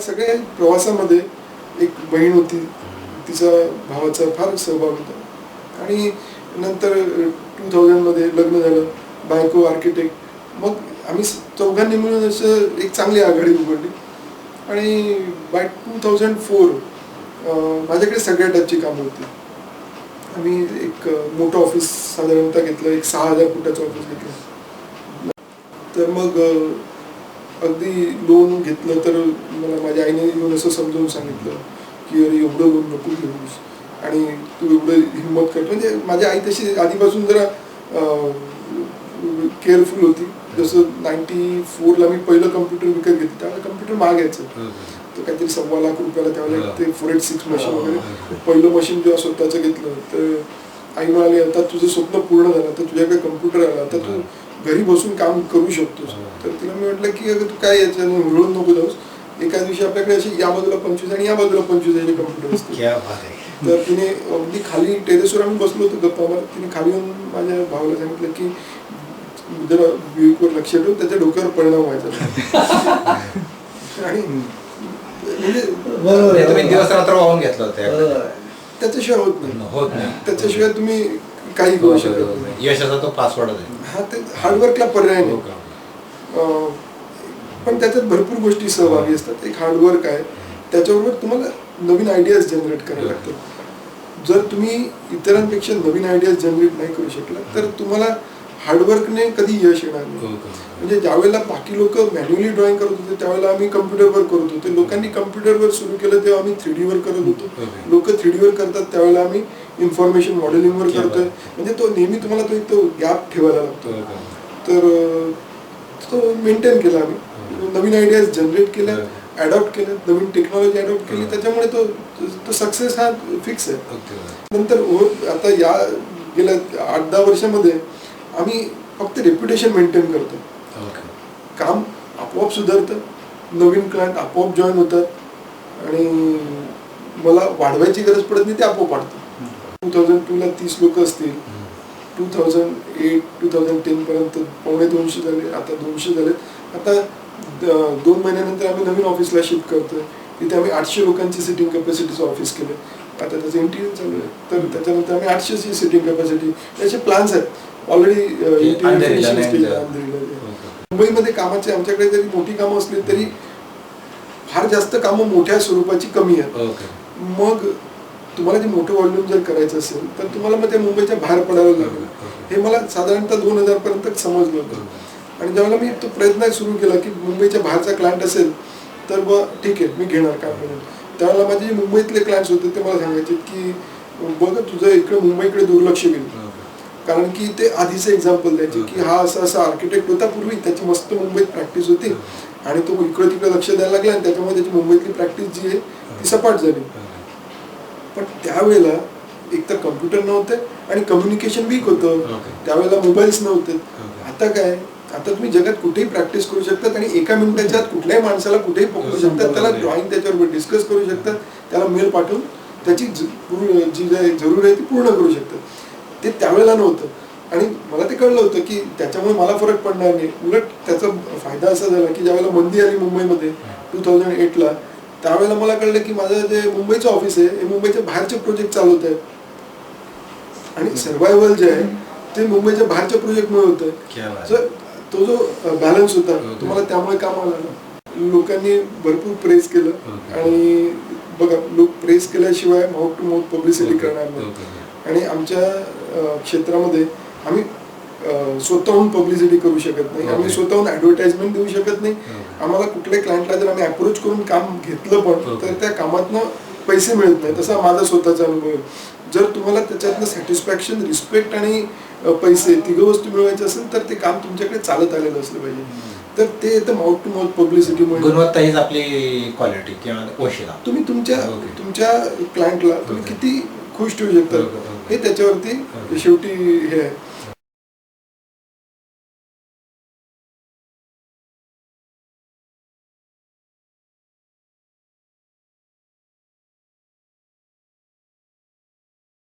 सगळ्या प्रवासामध्ये एक बहीण होती. तिचा भावाचा फार सहभाग होता. आणि नंतर टू थाउजंडमध्ये लग्न झालं. बायको आर्किटेक्ट मग आम्ही चौघांनी मिळून असं एक चांगली आघाडी उघडली. आणि बाय टू थाउजंड फोर माझ्याकडे सगळ्या टाईपची कामं होती. आम्ही एक मोठं ऑफिस साधारणतः घेतलं. एक सहा हजार फुटाचं ऑफिस घेतलं. तर मग अगदी लोन घेतलं तर मला माझ्या आईने येऊन असं समजावून सांगितलं की अरे एवढं लोन नको घेऊस. आणि तू एवढं हिंमत कर. म्हणजे माझी आई तशी आधीपासून जरा केअरफुल होती. जसं नाईन्टी फोरला मी पहिलं कम्प्युटर विकत घेतलं त्यावेळेला कम्प्युटर मागायचं तर काहीतरी सव्वा लाख रुपयाला त्यावेळेला. ते फोर एट सिक्स मशीन. वगैरे पहिलं मशीन जेव्हा स्वतःचं घेतलं तर आई म्हणाली आता तुझं स्वप्न पूर्ण झालं तर तुझ्याकडे कम्प्युटर आला आता तू घरी बसून काम करू शकतोस हा. तर तिला मी म्हटलं की अगं तू काय याच्याने मिळून नको जाऊस. एका दिवशी आपल्याकडे अशी या बाजूला पंचवीस आणि या बाजूला पंचवीस असे कम्प्युटर असते. तर तिने अगदी खाली टेरेसवर आम्ही बसलो होतो गप्पा मारत. तिने खाली येऊन माझ्या भावाला सांगितलं की जरा विवेकवर लक्ष ठेव त्याच्या डोक्यावर परिणाम व्हायचा. आणि म्हणजे बरोबर म्हणजे तुम्ही दिवस रात्र वाहून घेतलं होतं. याकडे. त्याच्याशिवाय होत नाही. होत नाही. त्याच्याशिवाय तुम्ही काही करू शकत नाही यशाचा तो पासवर्ड आहे. हा ते हार्डवर्कला पर्याय हो नाही? अं, पण त्याच्यात भरपूर गोष्टी सहभागी असतात. एक हार्डवर्क आहे. त्याच्याबरोबर तुम्हाला नवीन आयडियाज जनरेट करावे लागतात. जर तुम्ही इतरांपेक्षा नवीन आयडियाज जनरेट नाही करू शकला तर तुम्हाला हार्डवर्कने कधी यश येणार हो नाही का? म्हणजे ज्यावेळेला बाकी लोक मॅन्युअली ड्रॉइंग करत होते त्यावेळेला आम्ही कम्प्युटरवर करत होते. लोकांनी कम्प्युटरवर सुरू केलं तेव्हा आम्ही थ्री वर करत होतो. लोक थ्री वर करतात त्यावेळेला आम्ही इन्फॉर्मेशन मॉडेलिंगवर करतोय. म्हणजे तो नेहमी तुम्हाला तो एक तो गॅप ठेवायला लागतो हो का? तर तो मेंटेन केला आम्ही नवीन आयडियाज जनरेट केल्या. अडॉप्ट केल्या नवीन टेक्नॉलॉजी अडॉप्ट केली. त्याच्यामुळे तो तो सक्सेस हा फिक्स आहे नंतर हो- आता या गेल्या आठ दहा वर्षामध्ये आम्ही फक्त रेप्युटेशन मेंटेन करतो. हो? काम आपोआप सुधारतं नवीन क्लायंट आपोआप जॉईन होतात आणि मला वाढवायची गरज पडत नाही ते आपोआप वाढतं टू थाउजंड टूला तीस लोक असतील. Two thousand eight two thousand टेनपर्यंत पावणे दोनशे झाले आता दोनशे झाले. आता दोन महिन्यानंतर आम्ही नवीन ऑफिसला शिफ्ट करतोय. तिथे आम्ही आठशे लोकांची सिटिंग कॅपॅसिटीचं ऑफिस केलं. आता त्याचं इंटिरियर चालू आहे. तर त्याच्यानंतर आम्ही आठशेची सिटिंग कॅपॅसिटी त्याचे प्लॅन्स आहेत. ऑलरेडी अंधेरीला नाही जा- अंधेरीला हो का? मुंबईमध्ये कामाचे आमच्याकडे जरी मोठी कामं असली तरी फार जास्त कामं मोठ्या स्वरूपाची कमी आहेत? मग तुम्हाला जे मोठं व्हॉल्यूम जर करायचं असेल तर तुम्हाला मग त्या मुंबईच्या बाहेर पडायला लागलं. हे मला साधारणतः दोन हजार पर्यंत समजलं होतं. आणि ज्यावेळेला मी तो प्रयत्न सुरू केला की मुंबईच्या बाहेरचा क्लायंट असेल तर बघ ठीक आहे मी घेणार काय म्हणून त्यावेळेला माझे जे मुंबईतले क्लायंट्स होते ते मला सांगायचे की बघ तुझं इकडे मुंबईकडे दुर्लक्ष गेलं कारण की ते आधीचं एक्झाम्पल द्यायचे की हा असा असा आर्किटेक्ट होता पूर्वी त्याची मस्त मुंबईत प्रॅक्टिस होती. आणि तो इकडे तिकडे लक्ष द्यायला लागला आणि त्याच्यामुळे त्याची मुंबईतली प्रॅक्टिस जी आहे ती सपाट झाली. पण त्यावेळेला एकतर कम्प्युटर नव्हते आणि कम्युनिकेशन वीक होतं. त्यावेळेला मोबाईल्स नव्हते. आता काय? आता तुम्ही जगात कुठेही प्रॅक्टिस करू शकतात आणि एका मिनिटाच्या आत कुठल्याही माणसाला कुठेही पकडू शकतात. त्याला ड्रॉइंग त्याच्यावर डिस्कस करू शकतात. त्याला मेल पाठवून त्याची ज- जरूर आहे ती पूर्ण करू शकतात. ते त्यावेळेला नव्हतं. आणि मला ते कळलं होतं की त्याच्यामुळे मला फरक पडणार नाही उलट त्याचा फायदा असा झाला की ज्यावेळेला मंदी आली मुंबईमध्ये टू थाउजंड एटला त्यावेळेला मला कळलं की माझं जे मुंबईचं ऑफिस आहे हे मुंबईच्या बाहेरचे प्रोजेक्ट चालवत आहेत आणि सर्वायवल जे आहे ते मुंबईच्या बाहेरच्या प्रोजेक्टमुळे होतं सर तो जो बॅलन्स होता. तुम्हाला त्यामुळे काम आला लोकांनी भरपूर प्रेस केलं. आणि बघा लोक प्रेस केल्याशिवाय माउथ टू माउथ पब्लिसिटी. करणार नाही. आणि आमच्या क्षेत्रामध्ये आम्ही स्वतःहून पब्लिसिटी करू शकत नाही आम्ही Okay. स्वतःहून ऍडव्हर्टाइजमेंट देऊ शकत नाही Okay. आम्हाला कुठल्याही क्लायंटला जर आम्ही अप्रोच करून काम घेतलं पण Okay. तर त्या कामातनं पैसे मिळत नाही तसा माझा स्वतःचा अनुभव आहे जर तुम्हाला त्याच्यातनं सॅटिस्फॅक्शन रिस्पेक्ट आणि पैसे तिघं वस्तू मिळवायचे असेल तर ते काम तुमच्याकडे चालत आलेलं असलं पाहिजे तर ते येतं माउथ टू माउथ पब्लिसिटीमुळे गुणवत्ता हीच आपली क्वालिटी किंवा तुम्ही तुमच्या. तुमच्या क्लायंटला तुम्ही. किती खुश ठेवू शकता. हे त्याच्यावरती. शेवटी हे आहे